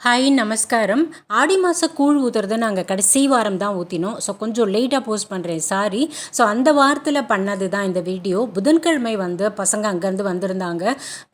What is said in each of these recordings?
Hi நமஸ்காரம். ஆடி மாத கூழ் ஊற்றுறது நாங்கள் கடைசி வாரம் தான் ஊற்றினோம் ஸோ கொஞ்சம் லேட்டாக போஸ்ட் பண்ணுறேன் சாரி ஸோ அந்த வாரத்தில் பண்ணது தான் இந்த வீடியோ புதன்கிழமை வந்து பசங்க அங்கேருந்து வந்திருந்தாங்க.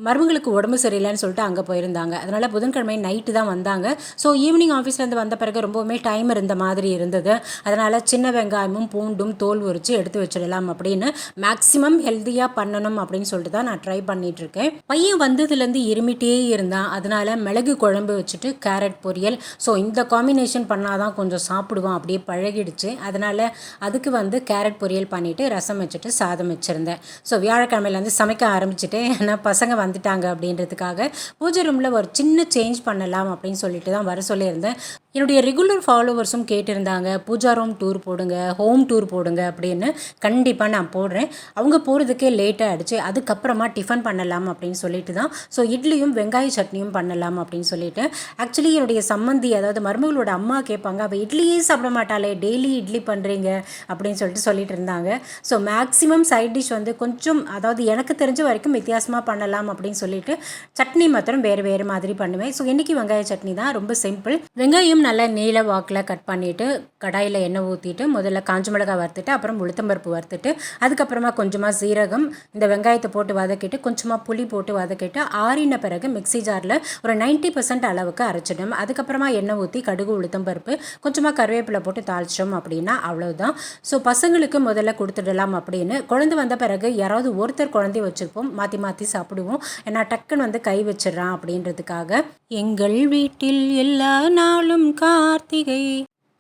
மருமகளுக்கு உடம்பு சரியில்லைன்னு சொல்லிட்டு அங்கே போயிருந்தாங்க. அதனால் புதன்கிழமை நைட்டு தான் வந்தாங்க. ஸோ ஈவினிங் ஆஃபீஸ்லேருந்து வந்த பிறகு ரொம்பவுமே டைம் இருந்த மாதிரி இருந்தது. அதனால் சின்ன வெங்காயமும் பூண்டும் தோல் உரித்து எடுத்து வச்சிடலாம் அப்படின்னு மேக்ஸிமம் ஹெல்த்தியாக பண்ணணும் அப்படின்னு சொல்லிட்டு தான் நான் ட்ரை பண்ணிகிட்ருக்கேன் பையன் வந்ததுலேருந்து இருமிட்டே இருந்தான். அதனால் மிளகு குழம்பு வச்சுட்டு கேரட் பொரியல். ஸோ இந்த காம்பினேஷன் பண்ணால் தான் கொஞ்சம் சாப்பிடுவான். அப்படியே பழகிடுச்சு. அதனால் அதுக்கு வந்து கேரட் பொரியல் பண்ணிவிட்டு ரசம் வச்சுட்டு சாதம் வச்சுருந்தேன். ஸோ வியாழக்கிழமையிலேருந்து சமைக்க ஆரம்பிச்சுட்டு ஏன்னா பசங்க வந்துட்டாங்க அப்படின்றதுக்காக பூஜை ரூமில் ஒரு சின்ன சேஞ்ச் பண்ணலாம் அப்படின்னு சொல்லிட்டு தான் வர சொல்லியிருந்தேன். என்னுடைய ரெகுலர் ஃபாலோவர்ஸும் கேட்டிருந்தாங்க பூஜா ரூம் டூர் போடுங்க ஹோம் டூர் போடுங்க அப்படின்னு. கண்டிப்பாக நான் போடுறேன். அவங்க போகிறதுக்கே லேட்டாக ஆகிடுச்சு அதுக்கப்புறமா டிஃபன் பண்ணலாம் அப்படின்னு சொல்லிட்டு தான். ஸோ இட்லியும் வெங்காய சட்னியும் பண்ணலாம் அப்படின்னு சொல்லிட்டு. ஆக்சுவலி என்னுடைய சம்மந்தி அதாவது மருமகளோட அம்மா கேட்பாங்க அவள் இட்லியே சாப்பிட மாட்டாளே டெய்லி இட்லி பண்ணுறீங்க அப்படின்னு சொல்லிட்டு சொல்லிட்டு இருந்தாங்க. ஸோ மேக்ஸிமம் சைட் டிஷ் வந்து கொஞ்சம் அதாவது எனக்கு தெரிஞ்ச வரைக்கும் வித்தியாசமாக பண்ணலாம் அப்படின்னு சொல்லிட்டு சட்னி மாத்திரம் வேறு வேறு மாதிரி பண்ணுவேன். ஸோ இன்றைக்கி வெங்காய சட்னி தான் ரொம்ப சிம்பிள் வெங்காயம் நல்லா நீல வாக்கில் கட் பண்ணிவிட்டு கடாயில் எண்ணெய் ஊற்றிட்டு முதல்ல காஞ்ச மிளகாய் வறுத்துட்டு அப்புறம் உளுத்தம்பருப்பு வறுத்துட்டு அதுக்கப்புறமா கொஞ்சமாக சீரகம் இந்த வெங்காயத்தை போட்டு வதக்கிட்டு கொஞ்சமாக புளி போட்டு வதக்கிட்டு ஆறின பிறகு மிக்ஸி ஜாரில் ஒரு 90% பர்சன்ட் அளவுக்கு அரைச்சிடும் அதுக்கப்புறமா எண்ணெய் ஊற்றி கடுகு உளுத்தம் பருப்பு கொஞ்சமாக கருவேப்பிலை போட்டு தாளிச்சிட்டோம் அப்படின்னா அவ்வளோதான் ஸோ பசங்களுக்கு முதல்ல கொடுத்துடலாம் அப்படின்னு. குழந்தை வந்த பிறகு யாராவது ஒருத்தர் குழந்தைய வச்சுருப்போம். மாற்றி மாற்றி சாப்பிடுவோம். ஏன்னா டக்குன்னு வந்து கை வச்சிடறான் அப்படின்றதுக்காக. எங்கள் வீட்டில் எல்லா நாளும் கார்த்திகை.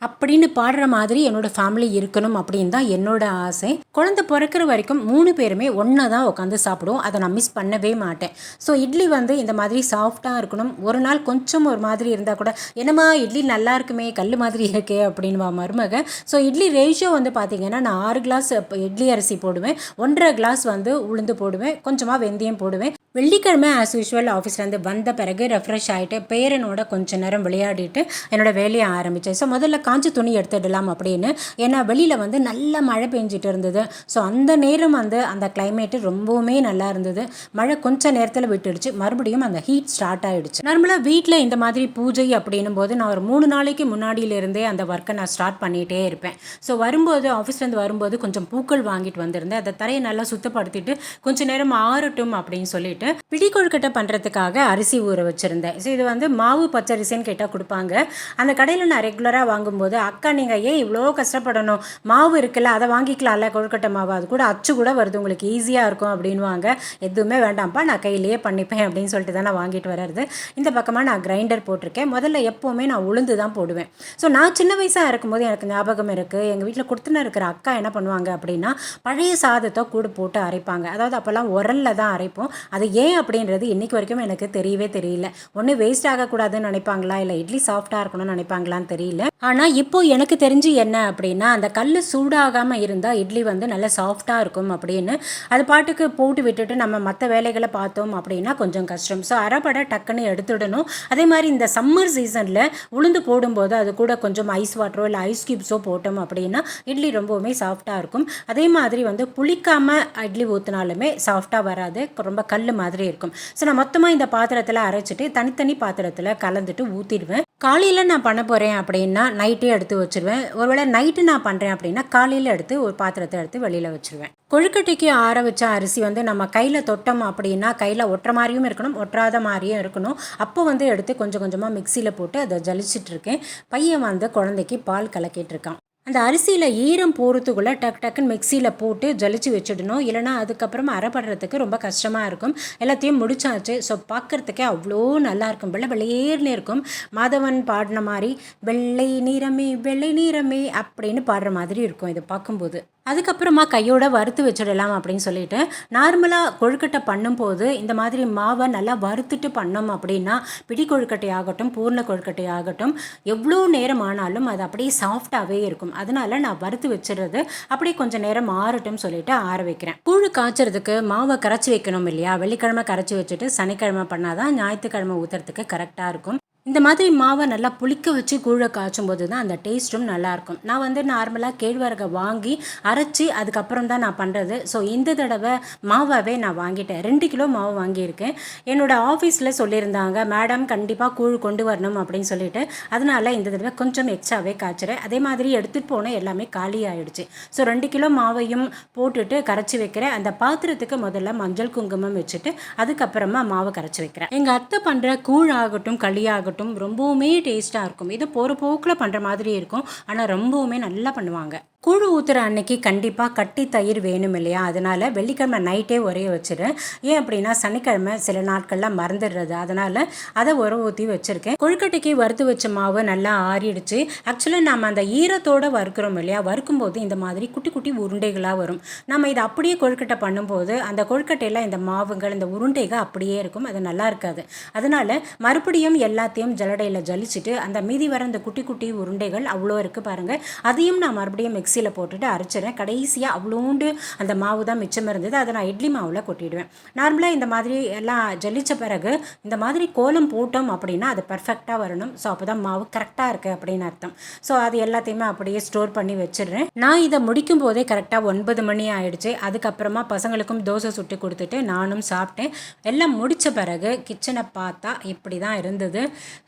அப்படின்னு பாடுற மாதிரி என்னோட ஃபேமிலி இருக்கணும் அப்படின்னு தான் என்னோட ஆசை. குழந்தை பிறக்கிற வரைக்கும் மூணு பேருமே ஒன்றா தான் உட்காந்து சாப்பிடுவோம். அதை நான் மிஸ் பண்ணவே மாட்டேன். ஸோ இட்லி வந்து இந்த மாதிரி சாஃப்டாக இருக்கணும். ஒரு நாள் கொஞ்சம் ஒரு மாதிரி இருந்தால் கூட என்னம்மா இட்லி நல்லா இருக்குமே கல் மாதிரி இருக்கே அப்படின்வா மருமக. ஸோ இட்லி ரேஷியோ வந்து பார்த்திங்கன்னா நான் ஆறு கிளாஸ் இட்லி அரிசி போடுவேன். ஒன்றரை கிளாஸ் வந்து உளுந்து போடுவேன். கொஞ்சமாக வெந்தயம் போடுவேன். வெள்ளிக்கிழமை ஆஸ் யூஷுவல் ஆஃபீஸ்லேருந்து வந்த பிறகு ரெஃப்ரெஷ் ஆகிட்டு பேரனோட கொஞ்ச நேரம் விளையாடிட்டு என்னோட வேலையை ஆரம்பித்தேன் ஸோ முதல்ல காஞ்சி துணி எடுத்துடலாம் அப்படின்னு. ஏன்னா வெளியில் வந்து நல்ல மழை பெஞ்சிட்டு இருந்தது. ஸோ அந்த நேரம் வந்து அந்த கிளைமேட்டு ரொம்பவுமே நல்லா இருந்தது. மழை கொஞ்ச நேரத்தில் விட்டுடுச்சு. மறுபடியும் அந்த ஹீட் ஸ்டார்ட் ஆகிடுச்சு நார்மலாக வீட்டில் இந்த மாதிரி பூஜை அப்படின்னும் போது நான் ஒரு மூணு நாளைக்கு முன்னாடியிலேருந்தே அந்த ஒர்க்கை நான் ஸ்டார்ட் பண்ணிகிட்டே இருப்பேன். ஸோ வரும்போது ஆஃபீஸ்லேருந்து வரும்போது கொஞ்சம் பூக்கள் வாங்கிட்டு வந்திருந்தேன். அந்த தரையை நல்லா சுத்தப்படுத்திட்டு கொஞ்ச நேரம் ஆறட்டும் அப்படின்னு சொல்லிட்டு பிடி கொழுக்கட்டை பண்ணுறதுக்காக அரிசி ஊற வச்சுருந்தேன். ஸோ இது வந்து மாவு பச்சரிசின்னு கேட்டால் கொடுப்பாங்க. அந்த கடையில் நான் ரெகுலராக வாங்கும்போது அக்கா நீங்கள் ஏன் இவ்வளோ கஷ்டப்படணும்? மாவு இருக்குல்ல அதை வாங்கிக்கலாம்ல கொழுக்கட்டை மாவு. அது கூட அச்சு கூட வருது உங்களுக்கு ஈஸியாக இருக்கும் அப்படின்வாங்க எதுவுமே வேண்டாம்ப்பா நான் கையிலேயே பண்ணிப்பேன் அப்படின்னு சொல்லிட்டு தான் நான் வாங்கிட்டு வர்றது. இந்த பக்கமாக நான் கிரைண்டர் போட்டிருக்கேன். முதல்ல எப்போவுமே நான் உளுந்து தான் போடுவேன். ஸோ நான் சின்ன வயசாக இருக்கும்போது எனக்கு ஞாபகம் இருக்குது எங்கள் வீட்டில் கொடுத்துன்னு இருக்கிற அக்கா என்ன பண்ணுவாங்க அப்படின்னா பழைய சாதத்தை கூடு போட்டு அரைப்பாங்க. அதாவது அப்போல்லாம் உரலில் தான் அரைப்போம். அது ஏன் அப்படின்றது இன்னைக்கு வரைக்கும் எனக்கு தெரியவே தெரியல. ஒன்று வேஸ்ட் ஆகக்கூடாதுன்னு நினைப்பாங்களா? இல்லை இட்லி சாஃப்டாக இருக்கணும்னு நினைப்பாங்களான்னு தெரியல. ஆனால் இப்போ எனக்கு தெரிஞ்சு என்ன அப்படின்னா அந்த கல் சூடாகாமல் இருந்தால் இட்லி வந்து நல்லா சாஃப்டாக இருக்கும் அப்படின்னு அது பாட்டுக்கு போட்டு விட்டுட்டு நம்ம மற்ற வேலைகளை பார்த்தோம் அப்படின்னா கொஞ்சம் கஷ்டம். ஸோ அரைப்படை டக்குன்னு எடுத்துடணும். அதே மாதிரி இந்த சம்மர் சீசனில் உளுந்து போடும்போது அது கூட கொஞ்சம் ஐஸ் வாட்டரோ இல்லை ஐஸ் கியூப்ஸோ போட்டோம் அப்படின்னா இட்லி ரொம்பவுமே சாஃப்டாக இருக்கும். அதே மாதிரி வந்து புளிக்காமல் இட்லி ஊற்றினாலுமே சாஃப்டாக வராது. ரொம்ப கல் மாதிரி மாதிரி இருக்கும். ஸோ நான் மொத்தமாக இந்த பாத்திரத்தில் அரைச்சிட்டு தனித்தனி பாத்திரத்தில் கலந்துட்டு ஊற்றிடுவேன் காலையில் நான் பண்ண போகிறேன் அப்படின்னா நைட்டே எடுத்து வச்சுருவேன். ஒருவேளை நைட்டு நான் பண்ணுறேன் அப்படின்னா காலையில் எடுத்து ஒரு பாத்திரத்தை எடுத்து வெளியில் வச்சுருவேன். கொழுக்கட்டைக்கு ஆற வச்ச அரிசி வந்து நம்ம கையில் தொட்டோம் அப்படின்னா கையில் ஒட்டுற மாதிரியும் இருக்கணும் ஒட்டுறாத மாதிரியும் இருக்கணும். அப்போ வந்து எடுத்து கொஞ்சம் கொஞ்சமாக மிக்சியில் போட்டு அதை ஜலிச்சிட்ருக்கேன் பையன் வந்து குழந்தைக்கு பால் கலக்கிட்டு இருக்கான். அந்த அரிசியில் ஈரம் போகிறதுக்குள்ளே டக் டக்குன்னு மிக்சியில் போட்டு ஜலிச்சு வச்சிடணும். இல்லைனா அதுக்கப்புறமா அரைப்படுறதுக்கு ரொம்ப கஷ்டமாக இருக்கும். எல்லாத்தையும் முடிச்சாச்சு. ஸோ பார்க்குறதுக்கே அவ்வளோ நல்லா இருக்கும். வெள்ளை வெள்ளையேர்னு இருக்கும். மாதவன் பாடின மாதிரி வெள்ளை நிறமே வெள்ளை நிறமே அப்படின்னு பாடுற மாதிரி இருக்கும் இது பார்க்கும்போது. அதுக்கப்புறமா கையோட வறுத்து வச்சிடலாம் அப்படின்னு சொல்லிட்டு நார்மலாக கொழுக்கட்டை பண்ணும்போது இந்த மாதிரி மாவை நல்லா வறுத்துட்டு பண்ணோம் அப்படின்னா பிடி கொழுக்கட்டை ஆகட்டும் பூர்ண கொழுக்கட்டை ஆகட்டும் எவ்வளோ நேரம் ஆனாலும் அது அப்படியே சாஃப்டாகவே இருக்கும். அதனால நான் வறுத்து வச்சிடுறது அப்படியே கொஞ்சம் நேரம் ஆறட்டும் சொல்லிட்டு ஆற வைக்கிறேன். கூழ் காய்ச்சறதுக்கு மாவை கரைச்சி வைக்கணும் இல்லையா? வெள்ளிக்கிழமை கரைச்சி வச்சுட்டு சனிக்கிழமை பண்ணாதான் ஞாயிற்றுக்கிழமை ஊற்றுறதுக்கு கரெக்டாக இருக்கும். இந்த மாதிரி மாவை நல்லா புளிக்க வச்சு கூழ காய்ச்சும் போது தான் அந்த டேஸ்ட்டும் நல்லாயிருக்கும். நான் வந்து நார்மலாக கேழ்வரகை வாங்கி அரைச்சி அதுக்கப்புறம் தான் நான் பண்ணுறது ஸோ இந்த தடவை மாவாவே நான் வாங்கிட்டேன். ரெண்டு கிலோ மாவு வாங்கியிருக்கேன். என்னோடய ஆஃபீஸில் சொல்லியிருந்தாங்க மேடம் கண்டிப்பாக கூழ் கொண்டு வரணும் அப்படின்னு சொல்லிட்டு. அதனால் இந்த தடவை கொஞ்சம் எக்ஸ்ட்ராவே காய்ச்சிறேன். அதே மாதிரி எடுத்துகிட்டு போனால் எல்லாமே காலி ஆகிடுச்சு ஸோ ரெண்டு கிலோ மாவையும் போட்டுட்டு கரைச்சி வைக்கிறேன். அந்த பாத்திரத்துக்கு முதல்ல மஞ்சள் குங்குமம் வச்சுட்டு அதுக்கப்புறமா மாவை கரைச்சி வைக்கிறேன். எங்கள் அத்தை பண்ணுற கூழ் ஆகட்டும் களியாகட்டும் ஆகட்டும் ரொம்பவுமே டேஸ்ட்டாக இருக்கும். இது போகிற போக்கில் பண்ணுற மாதிரி இருக்கும். ஆனால் ரொம்பவுமே நல்லா பண்ணுவாங்க. கூழு ஊற்றுற அன்னைக்கு கண்டிப்பாக கட்டி தயிர் வேணும் இல்லையா? அதனால் வெள்ளிக்கிழமை நைட்டே உரைய வச்சுருவேன் ஏன் அப்படின்னா சனிக்கிழமை சில நாட்கள்லாம் மறந்துடுறது. அதனால் அதை உர ஊற்றி வச்சுருக்கேன். கொழுக்கட்டைக்கு வறுத்து வச்ச மாவு நல்லா ஆறிடுச்சு. ஆக்சுவலாக நம்ம அந்த ஈரத்தோடு வறுக்கிறோம் இல்லையா? வறுக்கும்போது இந்த மாதிரி குட்டி குட்டி உருண்டைகளாக வரும். நம்ம இதை அப்படியே கொழுக்கட்டை பண்ணும்போது அந்த கொழுக்கட்டையில் இந்த மாவுங்கள் இந்த உருண்டைகள் அப்படியே இருக்கும். அது நல்லா இருக்காது. அதனால் மறுபடியும் எல்லாத்தையும் ஜலடையில் ஜலிச்சுட்டு அந்த மீதி வர அந்த குட்டி குட்டி உருண்டைகள் அவ்வளோ இருக்குது பாருங்கள் அதையும் நான் மறுபடியும் மிக்ஸ் மிக்சியில் போட்டுட்டு அரைச்சிடுறேன். கடைசியாக அவ்வளோண்டு அந்த மாவு தான் மிச்சம் இருந்தது. அதை நான் இட்லி மாவில் கொட்டிடுவேன். நார்மலாக இந்த மாதிரி எல்லாம் ஜல்லிச்ச பிறகு இந்த மாதிரி கோலம் போட்டோம் அப்படின்னா அது பர்ஃபெக்டாக வரணும். ஸோ அப்போ தான் மாவு கரெக்டாக இருக்குது அப்படின்னு அர்த்தம். ஸோ அது எல்லாத்தையுமே அப்படியே ஸ்டோர் பண்ணி வச்சிடுறேன். நான் இதை முடிக்கும் போதே கரெக்டாக ஒன்பது மணி ஆயிடுச்சு. அதுக்கப்புறமா பசங்களுக்கும் தோசை சுட்டு கொடுத்துட்டு நானும் சாப்பிட்டேன். எல்லாம் முடித்த பிறகு கிச்சனை பார்த்தா இப்படி தான் இருந்தது.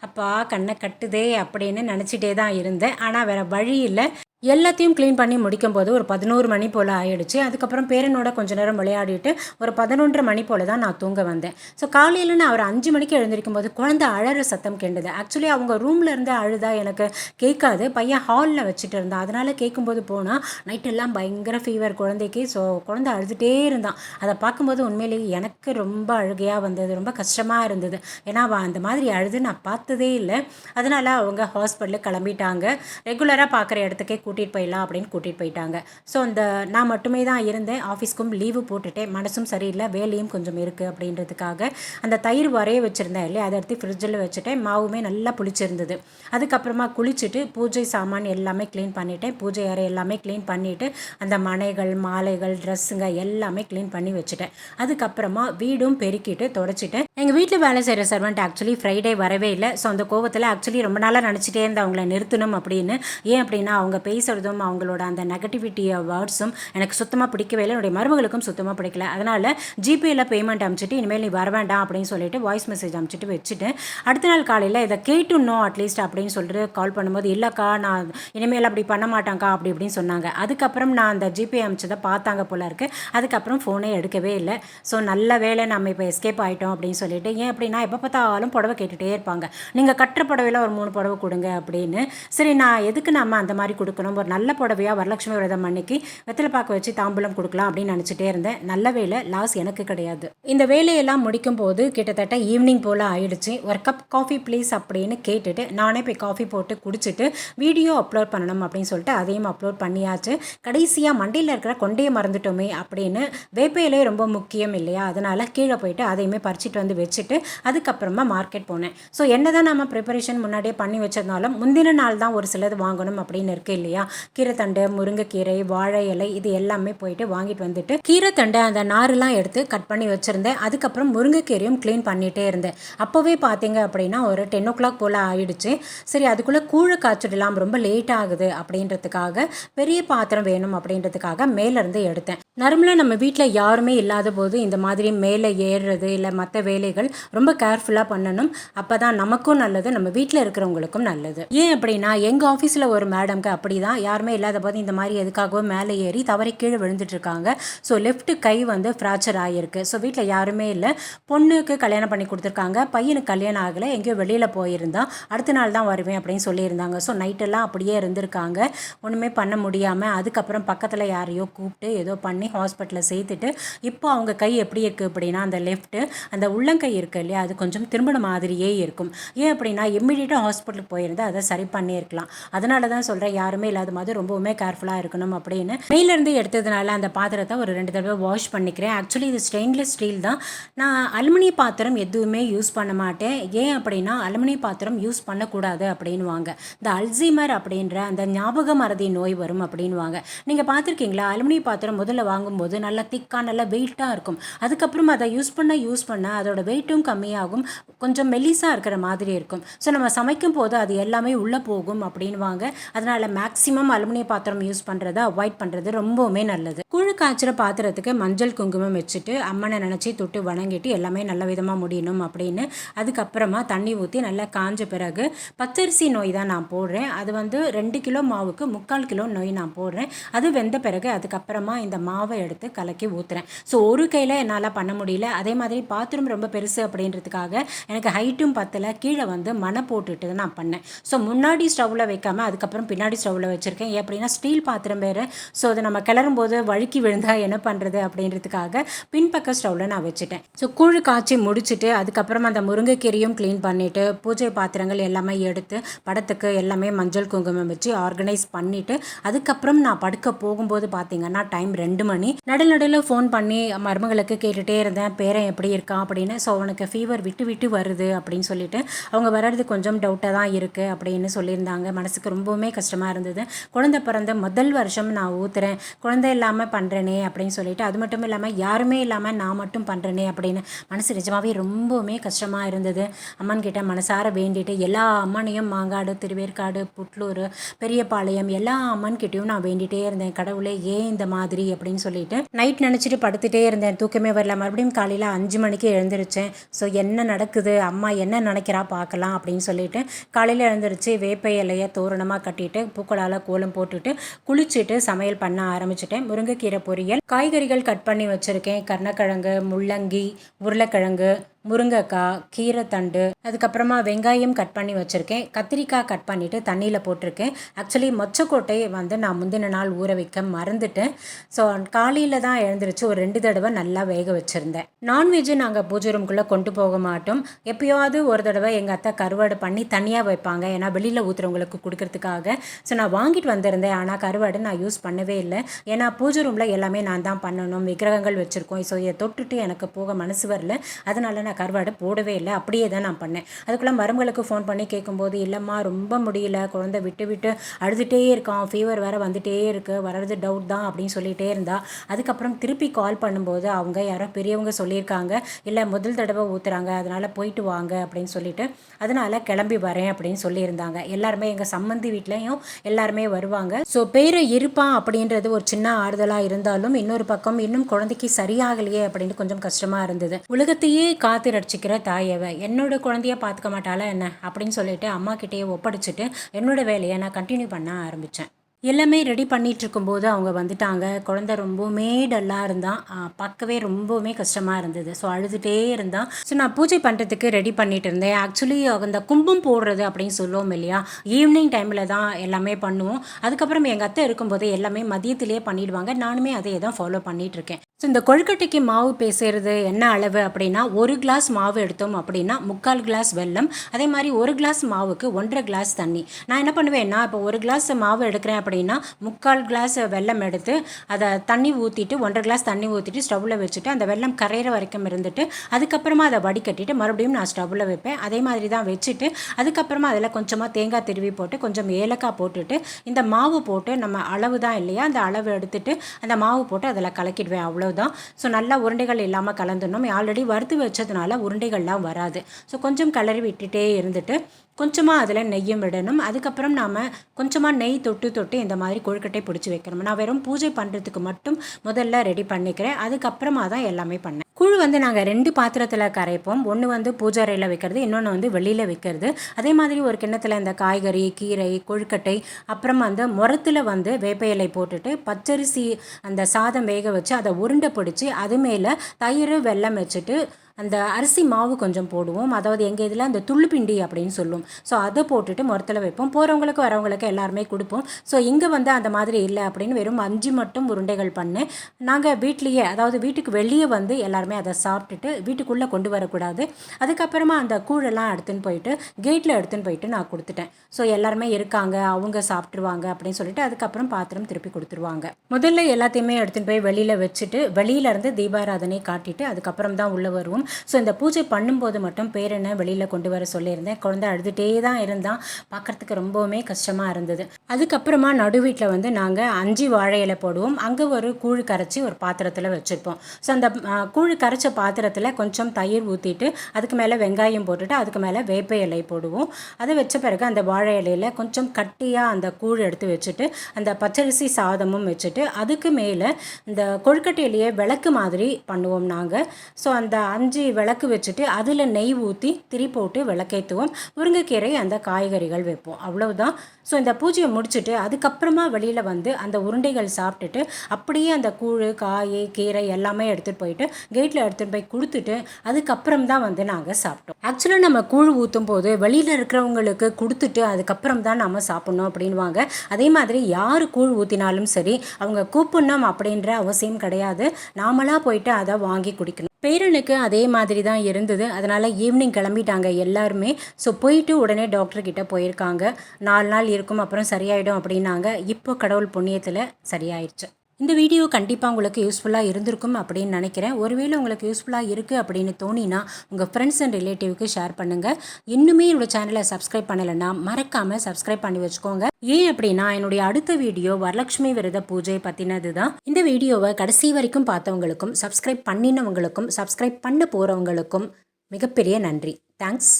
அப்பா கண்ணை கட்டுதே அப்படின்னு நினச்சிட்டே தான் இருந்தேன். ஆனால் வேறு வழி இல்லை. எல்லாத்தையும் க்ளீன் பண்ணி முடிக்கும்போது ஒரு பதினோரு மணி போல் ஆயிடுச்சு. அதுக்கப்புறம் பேரனோட கொஞ்ச நேரம் விளையாடிட்டு ஒரு பதினொன்றரை மணி போல் தான் நான் தூங்க வந்தேன். ஸோ காலையில் நான் ஒரு அஞ்சு மணிக்கு எழுந்திருக்கும் போது குழந்தை அழற சத்தம் கேண்டது. ஆக்சுவலி அவங்க ரூமில் இருந்து அழுதா எனக்கு கேட்காது. பையன் ஹாலில் வச்சுட்டு இருந்தான். அதனால் கேட்கும்போது போனால் நைட்டெல்லாம் பயங்கர ஃபீவர் குழந்தைக்கு. ஸோ குழந்தை அழுதுகிட்டே இருந்தான். அதை பார்க்கும்போது உண்மையிலேயே எனக்கு ரொம்ப அழுகையாக வந்தது. ரொம்ப கஷ்டமாக இருந்தது. ஏன்னா அவன் அந்த மாதிரி அழுது நான் பார்த்ததே இல்லை. அதனால் அவங்க ஹாஸ்பிட்டலுக்கு கிளம்பிட்டாங்க. ரெகுலராக பார்க்குற இடத்துக்கே கூட்டிகிட்டு போயிடலாம் அப்படின்னு கூட்டிகிட்டு போயிட்டாங்க. ஸோ அந்த நான் மட்டுமே தான் இருந்தேன். ஆஃபீஸ்க்கும் லீவு போட்டுட்டேன். மனசும் சரியில்லை. வேலையும் கொஞ்சம் இருக்குது அப்படின்றதுக்காக. அந்த தயிர் வரைய வச்சுருந்தேன் இல்லையா? அதை எடுத்து ஃப்ரிட்ஜில் வச்சுட்டேன். மாவுமே நல்லா புளிச்சிருந்தது. அதுக்கப்புறமா குளிச்சுட்டு பூஜை சாமான் எல்லாமே க்ளீன் பண்ணிவிட்டேன் பூஜை அறை எல்லாமே க்ளீன் பண்ணிவிட்டு அந்த மனைகள் மாலைகள் ட்ரெஸ்ஸுங்க எல்லாமே க்ளீன் பண்ணி வச்சுட்டேன். அதுக்கப்புறமா வீடும் பெருக்கிட்டு தொடச்சிட்டேன். எங்கள் வீட்டில் வேலை செய்கிற சர்வெண்ட் ஆக்சுவலி ஃப்ரைடே வரவே இல்லை. ஸோ அந்த கோவத்தில் ஆக்சுவலி ரொம்ப நாளாக நினச்சிட்டே இருந்தேன் அவங்கள நிறுத்தணும் அப்படின்னு. ஏன் அப்படின்னா அவங்க பேசுகிறதும் அவங்களோட அந்த நெகட்டிவிட்டி வேர்ட்ஸும் எனக்கு சுத்தமாக பிடிக்கவே இல்லை. என்னுடைய மருமகளுக்கும் சுத்தமாக பிடிக்கல. அதனால் ஜிபேயில் பேமெண்ட் அனுப்பிச்சிட்டு இனிமேல் நீ வர வேண்டாம் அப்படின்னு சொல்லிட்டு வாய்ஸ் மெசேஜ் அனுப்பிச்சிட்டு வச்சுட்டு அடுத்த நாள் காலையில் இதை கேட்டுனோம் அட்லீஸ்ட் அப்படின்னு சொல்லிட்டு கால் பண்ணும்போது இல்லைக்கா நான் இனிமேல் அப்படி பண்ண மாட்டாங்க்கா அப்படி இப்படின்னு சொன்னாங்க. அதுக்கப்புறம் நான் அந்த ஜிபே அனுப்பிச்சதை பார்த்தாங்க போல இருக்குது அதுக்கப்புறம் ஃபோனே எடுக்கவே இல்லை. ஸோ நல்ல வேலை நம்ம இப்போ எஸ்கேப் ஆகிட்டோம் அப்படின்னு சொல்லிட்டு ஏன் அப்படின்னா எப்போ பார்த்தாலும் புடவை கேட்டுகிட்டே இருப்பாங்க. நீங்கள் கட்டுற புடவையில் ஒரு மூணு புடவை கொடுங்க அப்படின்னு. சரி நான் எதுக்கு நம்ம அந்த மாதிரி கொடுக்கணும்? ஒரு நல்ல புடவையாக வரலட்சுமி விரதம் அன்னைக்கு வெத்தலை பாக்க வச்சு தாம்பூலம் கொடுக்கலாம் அப்படின்னு நினச்சிட்டே இருந்தேன். நல்ல வேலை லாஸ் எனக்கு கிடையாது. இந்த வேலையெல்லாம் முடிக்கும் போது கிட்டத்தட்ட ஈவினிங் போல் ஆயிடுச்சு. ஒரு கப் காஃபி ப்ளீஸ் அப்படின்னு கேட்டுட்டு நானே போய் காஃபி போட்டு குடிச்சிட்டு வீடியோ அப்லோட் பண்ணணும் அப்படின்னு சொல்லிட்டு அதையும் அப்லோட் பண்ணியாச்சு. கடைசியாக மண்டையில் இருக்கிற கொண்டையை மறந்துட்டோமே அப்படின்னு வேப்பையிலே ரொம்ப முக்கியம் இல்லையா? அதனால் கீழே போயிட்டு அதையுமே பறிச்சிட்டு வந்து வச்சுட்டு அதுக்கப்புறமா மார்க்கெட் போனேன். ஸோ என்ன தான் நம்ம ப்ரிப்பரேஷன் முன்னாடியே பண்ணி வச்சிருந்தாலும் முந்தின நாள் தான் ஒரு சிலது வாங்கணும் அப்படின்னு இருக்கு இல்லையா? கீரைத்தண்டு முருங்கைக்கீரை வாழை இலை இது எல்லாமே போயிட்டு வாங்கிட்டு வந்துட்டு கீரைத்தண்டை அந்த நாரெல்லாம் எடுத்து கட் பண்ணி வச்சுருந்தேன். அதுக்கப்புறம் முருங்கைக்கீரையும் க்ளீன் பண்ணிகிட்டே இருந்தேன். அப்போவே பார்த்தீங்க அப்படின்னா ஒரு டென் ஓ கிளாக் போல் ஆயிடுச்சு. சரி அதுக்குள்ளே கூழை காய்ச்சிடலாம் ரொம்ப லேட் ஆகுது அப்படின்றதுக்காக பெரிய பாத்திரம் வேணும் அப்படின்றதுக்காக மேலேருந்து எடுத்தேன். நார்மலாக நம்ம வீட்டில் யாருமே இல்லாத போது இந்த மாதிரி மேலே ஏறுறது இல்லை மற்ற வேலைகள் ரொம்ப கேர்ஃபுல்லாக பண்ணணும். அப்போ தான் நமக்கும் நல்லது நம்ம வீட்டில் இருக்கிறவங்களுக்கும் நல்லது. ஏன் அப்படின்னா எங்கள் ஆஃபீஸில் ஒரு மேடம்க்கு அப்படி தான் யாருமே இல்லாத போது இந்த மாதிரி எதுக்காகவோ மேலே ஏறி தவறி கீழே விழுந்துட்டுருக்காங்க. ஸோ லெஃப்ட் கை வந்து ஃப்ராக்சர் ஆகிருக்கு ஸோ வீட்டில் யாருமே இல்லை. பொண்ணுக்கு கல்யாணம் பண்ணி கொடுத்துருக்காங்க. பையனுக்கு கல்யாணம் ஆகலை. எங்கேயோ வெளியில் போயிருந்தான். அடுத்த நாள் தான் வருவேன் அப்படின்னு சொல்லியிருந்தாங்க. ஸோ நைட்டெல்லாம் அப்படியே இருந்திருக்காங்க. ஒன்றுமே பண்ண முடியாமல் அதுக்கப்புறம் பக்கத்தில் யாரையோ கூப்பிட்டு ஏதோ பண்ணி பண்ணி ஹாஸ்பிட்டலில் சேர்த்துட்டு இப்போ அவங்க கை எப்படி இருக்குது அப்படின்னா அந்த லெஃப்ட்டு அந்த உள்ளங்கை இருக்குது இல்லையா? அது கொஞ்சம் திரும்பின மாதிரியே இருக்கும். ஏன் அப்படின்னா இம்மிடியட்டாக ஹாஸ்பிட்டலுக்கு போயிருந்தால் அதை சரி பண்ணியிருக்கலாம். அதனால தான் சொல்கிறேன் யாருமே இல்லாத மாதிரி ரொம்பவுமே கேர்ஃபுல்லாக இருக்கணும் அப்படின்னு. மேலேருந்து எடுத்ததுனால அந்த பாத்திரத்தை ஒரு ரெண்டு தடவை வாஷ் பண்ணிக்கிறேன். ஆக்சுவலி இது ஸ்டெயின்லெஸ் ஸ்டீல் தான். நான் அலுமினிய பாத்திரம் எதுவுமே யூஸ் பண்ண மாட்டேன். ஏன் அப்படின்னா அலுமினிய பாத்திரம் யூஸ் பண்ணக்கூடாது அப்படின்வாங்க இந்த அல்சீமர் அப்படின்ற அந்த ஞாபக மறதி நோய் வரும் அப்படின்வாங்க நீங்கள் பார்த்துருக்கீங்களா? அலுமினிய பாத்திரம் முதல்ல வாங்கும்போது நல்லா திக்காக நல்லா வெயிட்டாக இருக்கும். அதுக்கப்புறம் அதை யூஸ் பண்ண யூஸ் பண்ண அதோட வெயிட்டும் கம்மியாகும். கொஞ்சம் மெல்லிஸாக இருக்கிற மாதிரி இருக்கும். ஸோ நம்ம சமைக்கும் போது அது எல்லாமே உள்ளே போகும் அப்படின்வாங்க அதனால் மேக்ஸிமம் அலுமினிய பாத்திரம் யூஸ் பண்ணுறதை அவாய்ட் பண்ணுறது ரொம்பவுமே நல்லது. குழு காய்ச்சிற பாத்திரத்துக்கு மஞ்சள் குங்குமம் வச்சுட்டு அம்மனை நினச்சி தொட்டு வணங்கிட்டு எல்லாமே நல்ல விதமாக முடியணும் அப்படின்னு. அதுக்கப்புறமா தண்ணி ஊற்றி நல்லா காஞ்ச பிறகு பச்சரிசி நோய் தான் நான் போடுறேன். அது வந்து ரெண்டு கிலோ மாவுக்கு முக்கால் கிலோ நோய் நான் போடுறேன். அது வெந்த பிறகு அதுக்கப்புறமா இந்த மாவை எடுத்து கலக்கி ஊற்றுறேன் ஸோ ஒரு கையில் என்னால் பண்ண முடியல. அதே மாதிரி பாத்ரூம் ரொம்ப பெருசு அப்படின்றதுக்காக எனக்கு ஹைட்டும் பத்தலை. கீழே வந்து மனை போட்டுட்டு நான் பண்ணேன். ஸோ முன்னாடி ஸ்டவ்வில் வைக்காமல் அதுக்கப்புறம் பின்னாடி ஸ்டவ்வில் வச்சுருக்கேன். எப்படின்னா ஸ்டீல் பாத்திரம் வேறு. ஸோ அதை நம்ம கிளறும் போது வழுக்கி விழுந்தால் என்ன பண்ணுறது அப்படின்றதுக்காக பின்பக்க ஸ்டவ்வில் நான் வச்சுட்டேன். ஸோ கூழ் காய்ச்சி முடிச்சுட்டு அதுக்கப்புறம் அந்த முருங்கைக்கீரையும் க்ளீன் பண்ணிவிட்டு பூஜை பாத்திரங்கள் எல்லாமே எடுத்து படத்துக்கு எல்லாமே மஞ்சள் குங்குமம் வச்சு ஆர்கனைஸ் பண்ணிவிட்டு அதுக்கப்புறம் நான் படுக்க போகும்போது பார்த்தீங்கன்னா டைம் ரெண்டு மணி. நடுநடுவில் நடுவில் ஃபோன் பண்ணி மருமகளுக்கு கேட்டுகிட்டே இருந்தேன். பேரன் எப்படி இருக்கான்? அப்படின்னு. ஸோ அவனுக்கு ஃபீவர் விட்டு விட்டு வருது அப்படின்னு சொல்லிட்டு அவங்க வர்றது கொஞ்சம் டவுட்டாக தான் இருக்குது அப்படின்னு சொல்லியிருந்தாங்க. மனசுக்கு ரொம்பவுமே கஷ்டமாக இருந்தது. குழந்தை பிறந்த முதல் வருஷம் நான் ஊற்றுறேன் குழந்தை இல்லாமல் பண்ணுறேனே அப்படின்னு சொல்லிட்டு அது மட்டும் இல்லாமல் யாருமே இல்லாமல் நான் மட்டும் பண்ணுறேனே அப்படின்னு மனசு நிஜமாகவே ரொம்பவுமே கஷ்டமாக இருந்தது. அம்மன் கிட்ட மனசார வேண்டிட்டு எல்லா அம்மனையும் மாங்காடு திருவேற்காடு புட்லூர் பெரியபாளையம் எல்லா அம்மன் கிட்டேயும் நான் வேண்டிகிட்டே இருந்தேன். கடவுளே ஏன் இந்த மாதிரி அப்படின்னு சொல்லிட்டு. நைட் நினச்சிட்டு படுத்துகிட்டே இருந்தேன். தூக்கமே வரல. மறுபடியும் காலையில் அஞ்சு மணிக்கு எழுந்திருச்சேன். ஸோ என்ன நடக்குது? அம்மா என்ன நினைக்கிறா? பார்க்கலாம் அப்படின்னு சொல்லிட்டு காலையில் எழுந்திருச்சு வேப்ப இலையை தோரணமாக கட்டிட்டு பூக்களால் கோலம் போட்டுட்டு குளிச்சுட்டு சமையல் பண்ண ஆரம்பிச்சிட்டேன். முருங்கைக்கீரை பொரியல். காய்கறிகள் கட் பண்ணி வச்சுருக்கேன். கருணக்கிழங்கு முள்ளங்கி உருளைக்கிழங்கு முருங்கைக்காய் கீரைத்தண்டு அதுக்கப்புறமா வெங்காயம் கட் பண்ணி வச்சுருக்கேன். கத்திரிக்காய் கட் பண்ணிவிட்டு தண்ணியில் போட்டிருக்கேன். ஆக்சுவலி மொச்சக்கோட்டை வந்து நான் முந்தின நாள் ஊற வைக்க மறந்துட்டேன். ஸோ காலையில் தான் எழுந்திரிச்சு ஒரு ரெண்டு தடவை நல்லா வேக வச்சுருந்தேன். நான்வெஜ்ஜு நாங்கள் பூஜை ரூம்குள்ளே கொண்டு போக மாட்டோம். எப்போயாவது ஒரு தடவை எங்கள் அத்தை கருவாடு பண்ணி தனியாக வைப்பாங்க. ஏன்னா வெளியில் ஊற்றுறவங்களுக்கு கொடுக்கறதுக்காக. ஸோ நான் வாங்கிட்டு வந்திருந்தேன். ஆனால் கருவாடு நான் யூஸ் பண்ணவே இல்லை. ஏன்னா பூஜை ரூமில் எல்லாமே நான் தான் பண்ணணும். விக்கிரகங்கள் வச்சுருக்கோம். ஸோ இதை தொட்டுட்டு எனக்கு போக மனசு வரல. அதனால் நான் கருவாடு போடவே இல்லை. அப்படியே தான் நான் பண்ணேன். அதுக்குள்ளே மருமகளுக்கு ஃபோன் பண்ணி கேட்கும்போது இல்லைம்மா ரொம்ப முடியல. குழந்தை விட்டு விட்டு அழுதுகிட்டே இருக்கான் ஃபீவர் வேறு வந்துகிட்டே இருக்குது வர்றது டவுட் தான் அப்படின்னு சொல்லிகிட்டே இருந்தா. அதுக்கப்புறம் திருப்பி கால் பண்ணும்போது அவங்க யாரோ பெரியவங்க சொல்லியிருக்காங்க. இல்லை முதல் தடவை ஊற்றுறாங்க அதனால் போயிட்டு வாங்க அப்படின்னு சொல்லிட்டு அதனால் கிளம்பி வரேன் அப்படின்னு சொல்லியிருந்தாங்க. எல்லாருமே எங்கள் சம்மந்தி வீட்லேயும் எல்லாருமே வருவாங்க. ஸோ பேர் இருப்பான் அப்படின்றது ஒரு சின்ன ஆறுதலாக இருந்தாலும் இன்னொரு பக்கம் இன்னும் குழந்தைக்கு சரியாகலையே அப்படின்னு கொஞ்சம் கஷ்டமாக இருந்தது. உலகத்தையே காத்து ரட்சிக்கிற தாயவை என்னோட குழந்தைய பார்த்துக்க மாட்டாளா என்ன? அப்படின்னு சொல்லிட்டு அம்மா கிட்டேயே ஒப்படைச்சிட்டு என்னோட வேலையை நான் கண்டினியூ பண்ண ஆரம்பித்தேன் எல்லாமே ரெடி பண்ணிகிட்டு இருக்கும்போது அவங்க வந்துட்டாங்க. குழந்த ரொம்பவுமே டல்லாக இருந்தான் பார்க்கவே ரொம்பவுமே கஷ்டமாக இருந்தது. ஸோ அழுதுகிட்டே இருந்தான் ஸோ நான் பூஜை பண்ணுறதுக்கு ரெடி பண்ணிட்டு இருந்தேன். ஆக்சுவலி அந்த கும்பம் போடுறது அப்படின்னு சொல்லுவோம் இல்லையா? ஈவினிங் டைமில் தான் எல்லாமே பண்ணுவோம். அதுக்கப்புறம் எங்கள் அத்தை இருக்கும்போது எல்லாமே மதியத்திலே பண்ணிடுவாங்க. நானுமே அதையே தான் ஃபாலோ பண்ணிகிட்ருக்கேன் ஸோ இந்த கொழுக்கட்டைக்கு மாவு பேசுகிறது என்ன அளவு அப்படின்னா ஒரு கிளாஸ் மாவு எடுத்தோம் அப்படின்னா முக்கால் கிளாஸ் வெல்லம் அதே மாதிரி ஒரு கிளாஸ் மாவுக்கு ஒன்றரை கிளாஸ் தண்ணி. நான் என்ன பண்ணுவேன்னா இப்போ ஒரு கிளாஸ் மாவு எடுக்கிறேன் அப்படின்னா முக்கால் கிளாஸ் வெல்லம் எடுத்து அதை தண்ணி ஊற்றிட்டு ஒன்றரை கிளாஸ் தண்ணி ஊற்றிட்டு ஸ்டவ்வில் வச்சுட்டு அந்த வெல்லம் கரையிற வரைக்கும் இருந்துட்டு அதுக்கப்புறமா அதை வடிகட்டிட்டு மறுபடியும் நான் ஸ்டவ்வில் வைப்பேன். அதே மாதிரி தான் வச்சுட்டு அதுக்கப்புறமா அதில் கொஞ்சமாக தேங்காய் திருவி போட்டு கொஞ்சம் ஏலக்காய் போட்டுட்டு இந்த மாவு போட்டு நம்ம அளவு தான் இல்லையா அந்த அளவு எடுத்துட்டு அந்த மாவு போட்டு அதில் கலக்கிடுவேன். அவ்வளோ தான் ஸோ நல்லா உருண்டைகள் இல்லாமல் கலந்துடணும். ஆல்ரெடி வறுத்து வச்சதுனால உருண்டைகள்லாம் வராது. ஸோ கொஞ்சம் கலரி விட்டுட்டே இருந்துட்டு கொஞ்சமாக அதில் நெய்யும் விடணும். அதுக்கப்புறம் நாம் கொஞ்சமாக நெய் தொட்டு தொட்டு இந்த மாதிரி கொழுக்கட்டை பிடிச்சி வைக்கணும். நான் வெறும் பூஜை பண்ணுறதுக்கு மட்டும் முதல்ல ரெடி பண்ணிக்கிறேன். அதுக்கப்புறமா தான் எல்லாமே பண்ணேன். குழு வந்து நாங்கள் ரெண்டு பாத்திரத்தில் கரைப்போம். ஒன்று வந்து பூஜை அறையில் வைக்கிறது இன்னொன்று வந்து வெளியில் வைக்கிறது. அதே மாதிரி ஒரு கிண்ணத்தில் இந்த காய்கறி கீரை கொழுக்கட்டை அப்புறம் வந்து முரத்தில் வந்து வேப்ப இலை போட்டுட்டு பச்சரிசி அந்த சாதம் வேக வச்சு அதை உருண்டை பிடிச்சி அது மேலே தயிர் வெல்லம் வச்சுட்டு அந்த அரிசி மாவு கொஞ்சம் போடுவோம். அதாவது எங்கள் இதில் அந்த துள்ளுப்பிண்டி அப்படின்னு சொல்லுவோம் ஸோ அதை போட்டுட்டு முரத்தில் வைப்போம். போகிறவங்களுக்கு வரவங்களுக்கு எல்லாருமே கொடுப்போம். ஸோ இங்கே வந்து அந்த மாதிரி இல்லை அப்படின்னு வெறும் அஞ்சு மட்டும் உருண்டைகள் பண்ணேன் நாங்கள் வீட்லேயே அதாவது வீட்டுக்கு வெளியே வந்து எல்லாருமே அதை சாப்பிட்டுட்டு வீட்டுக்குள்ளே கொண்டு வரக்கூடாது. அதுக்கப்புறமா அந்த கூழெல்லாம் எடுத்துன்னு போயிட்டு கேட்டில் எடுத்துன்னு போயிட்டு நான் கொடுத்துட்டேன். ஸோ எல்லாருமே இருக்காங்க அவங்க சாப்பிட்ருவாங்க அப்படின்னு சொல்லிட்டு அதுக்கப்புறம் பாத்திரம் திருப்பி கொடுத்துருவாங்க. முதல்ல எல்லாத்தையுமே எடுத்துன்னு போய் வெளியில் வச்சுட்டு வெளியிலேருந்து தீபாராதனை காட்டிட்டு அதுக்கப்புறம் தான் உள்ளே வருவோம். ஸோ இந்த பூஜை பண்ணும்போது மட்டும் பேரனை வெளியில் கொண்டு வர சொல்லியிருந்தேன். குழந்தை அழுதுகிட்டே தான் இருந்தான் பார்க்குறதுக்கு ரொம்பவுமே கஷ்டமாக இருந்தது. அதுக்கப்புறமா நடு வீட்டில் வந்து நாங்கள் அஞ்சு வாழை இலை போடுவோம். அங்கே ஒரு கூழ் கரைச்சி ஒரு பாத்திரத்தில் வச்சுருப்போம். ஸோ அந்த கூழ் கரைச்ச பாத்திரத்தில் கொஞ்சம் தயிர் ஊற்றிட்டு அதுக்கு மேலே வெங்காயம் போட்டுட்டு அதுக்கு மேலே வேப்ப இலை போடுவோம். அதை வச்ச பிறகு அந்த வாழை இலையில் கொஞ்சம் கட்டியாக அந்த கூழ் எடுத்து வச்சுட்டு அந்த பச்சரிசி சாதமும் வச்சுட்டு அதுக்கு மேலே இந்த கொழுக்கட்டையிலேயே விளக்கு மாதிரி பண்ணுவோம் நாங்கள் ஸோ அந்த அஞ்சு விளக்கு வச்சுட்டு அதில் நெய் ஊற்றி திரி போட்டு விளக்கேற்றுவோம் முருங்கைக்கீரை அந்த காய்கறிகள் வைப்போம். அவ்வளவுதான். ஸோ இந்த பூஜையை முடிச்சுட்டு அதுக்கப்புறமா வெளியில் வந்து அந்த உருண்டைகள் சாப்பிட்டுட்டு அப்படியே அந்த கூழ் காய் கீரை எல்லாமே எடுத்துகிட்டு போயிட்டு கேட்டில் எடுத்துகிட்டு போய் கொடுத்துட்டு அதுக்கப்புறம் தான் வந்து நாங்கள் சாப்பிட்டோம். ஆக்சுவலாக நம்ம கூழ் ஊற்றும் போது வெளியில் இருக்கிறவங்களுக்கு கொடுத்துட்டு அதுக்கப்புறம் தான் நம்ம சாப்பிட்ணும் அப்படின்வாங்க அதே மாதிரி யார் கூழ் ஊற்றினாலும் சரி அவங்க கூப்பிடணும் அப்படின்ற அவசியம் கிடையாது. நாமளாக போயிட்டு அதை வாங்கி குடிக்கணும். பேரனுக்கு அதே மாதிரி தான் இருந்தது. அதனால் ஈவினிங் கிளம்பிட்டாங்க எல்லாருமே. ஸோ போயிட்டு உடனே டாக்டர்கிட்ட போயிருக்காங்க. நாலு நாள் இருக்கும் அப்புறம் சரியாயிடும் அப்படின்னாங்க. இப்போ கடவுள் புண்ணியத்தில் சரியாயிடுச்சு இந்த வீடியோ கண்டிப்பாக உங்களுக்கு யூஸ்ஃபுல்லாக இருந்திருக்கும் அப்படின்னு நினைக்கிறேன். ஒருவேளை உங்களுக்கு யூஸ்ஃபுல்லாக இருக்குது அப்படின்னு தோணினா உங்கள் ஃப்ரெண்ட்ஸ் அண்ட் ரிலேட்டிவ்க்கு ஷேர் பண்ணுங்கள் இன்னுமே என்னோட சேனலை சப்ஸ்கிரைப் பண்ணலைன்னா மறக்காமல் சப்ஸ்கிரைப் பண்ணி வச்சுக்கோங்க. ஏன் அப்படின்னா என்னுடைய அடுத்த வீடியோ வரலட்சுமி விரத பூஜை பற்றினது தான் இந்த வீடியோவை கடைசி வரைக்கும் பார்த்தவங்களுக்கும் சப்ஸ்கிரைப் பண்ணினவங்களுக்கும் சப்ஸ்கிரைப் பண்ண போகிறவங்களுக்கும் மிகப்பெரிய நன்றி. Thanks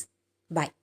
bye